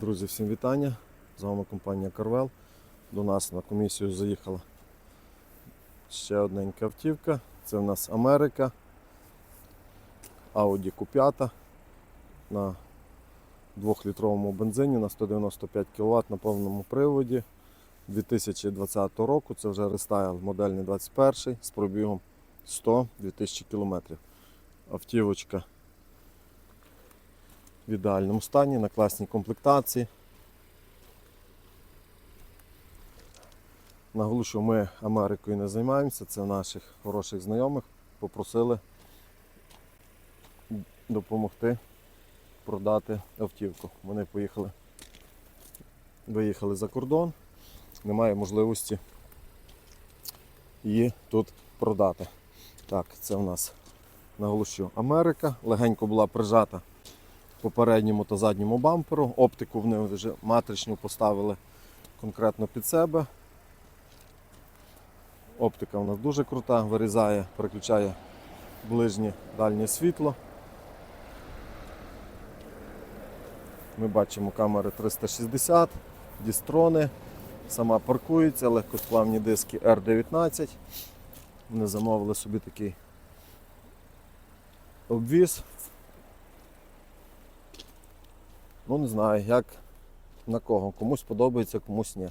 Друзі, всім вітання. З вами компанія Карвел. До нас на комісію заїхала ще одненька автівка. Це в нас Америка. Audi Q5 на 2-літровому бензині на 195 кВт на повному приводі 2020 року. Це вже рестайл модельний 21 з пробігом 100-2000 км. Автівочка в ідеальному стані, на класній комплектації. Наголошую, ми Америкою не займаємося, це наших хороших знайомих попросили допомогти продати автівку. Вони поїхали, виїхали за кордон, немає можливості її тут продати. Так, це в нас наголошую Америка. Легенько була прижата попередньому та задньому бамперу. Оптику вони вже матричну поставили конкретно під себе. Оптика у нас дуже крута, вирізає, переключає ближнє дальнє світло. Ми бачимо камери 360, дістрони, сама паркується, легкосплавні диски R19. Вони замовили собі такий обвіз. Ну не знаю, як на кого. Комусь подобається, комусь ні.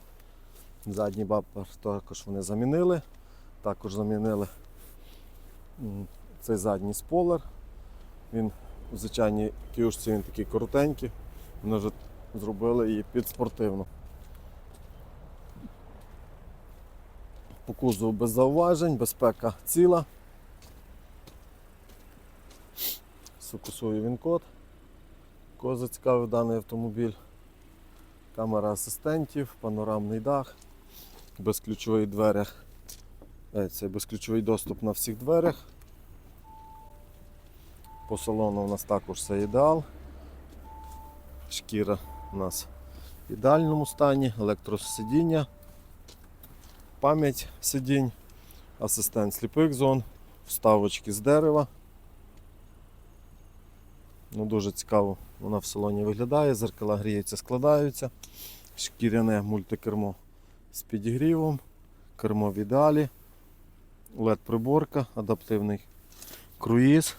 Задній бампер також вони замінили. Також замінили цей задній спойлер. Він у звичайній кіушці він такий коротенький. Вони вже зробили її під спортивну. По кузову без зауважень, безпека ціла. Сукусую він код. Кого зацікавив даний автомобіль. Камера асистентів, панорамний дах, безключовий дверях. Е, Це безключовий доступ на всіх дверях. По салону у нас також все ідеал. Шкіра у нас в ідеальному стані, електросидіння, пам'ять сидінь, асистент сліпих зон, вставочки з дерева. Ну, Дуже цікаво вона в салоні виглядає, зеркала гріються, складаються. Шкіряне мультикермо з підігрівом, кермо в ідеалі, led приборка, адаптивний круїз,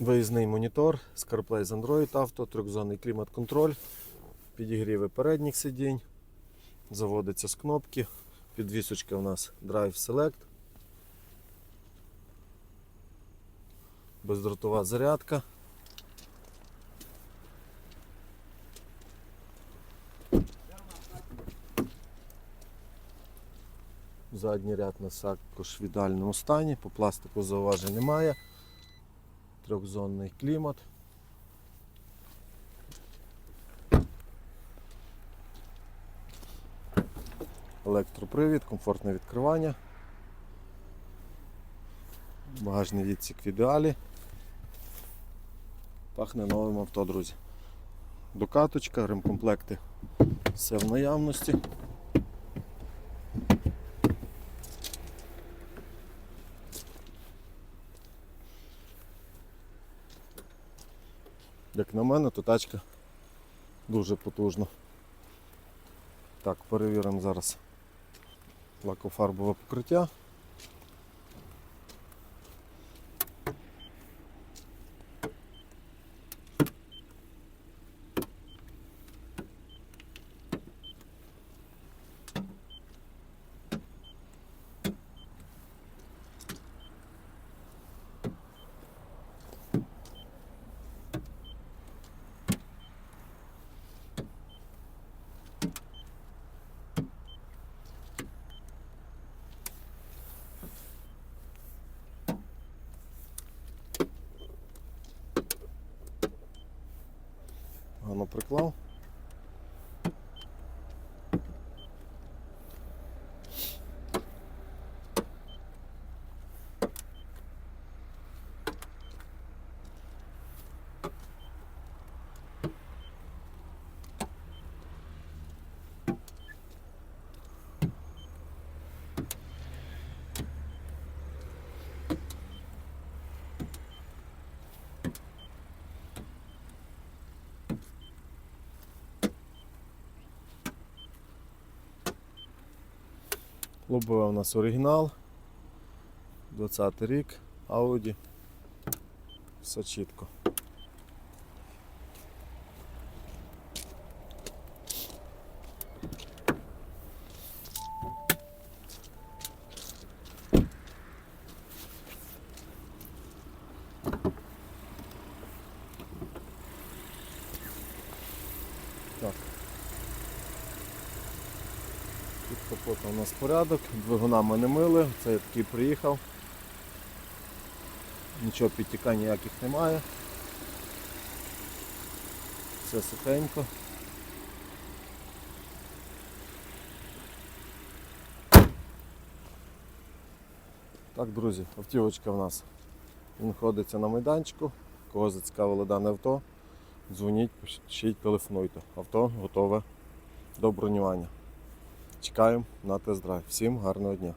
виїзний монітор, CarPlay з Android Auto, трьохзонний клімат-контроль, підігріви передніх сидінь, заводиться з кнопки, підвісочка у нас Drive Select. Бездротова зарядка. Задній ряд на також в ідеальному стані, по пластику зауважень немає. Трьохзонний клімат. Електропривід, комфортне відкривання. Багажний відсік в ідеалі. Пахне новим авто, друзі. Докаточка, ремкомплекти. Все в наявності. Як на мене, то тачка дуже потужна. Так, перевіримо зараз лакофарбове покриття. Гарно приклав. Лобове у нас оригінал. 20 рік, Audi. Все чітко. Так. Тут капота у нас порядок, двигуна ми не мили, це я такий приїхав. Нічого підтікань ніяких немає. Все сухенько. Так, друзі, автівочка в нас знаходиться на майданчику. Кого зацікавило дане авто, дзвоніть, пишіть, телефонуйте. Авто готове до бронювання. Чекаємо на тест-драйв. Всім гарного дня!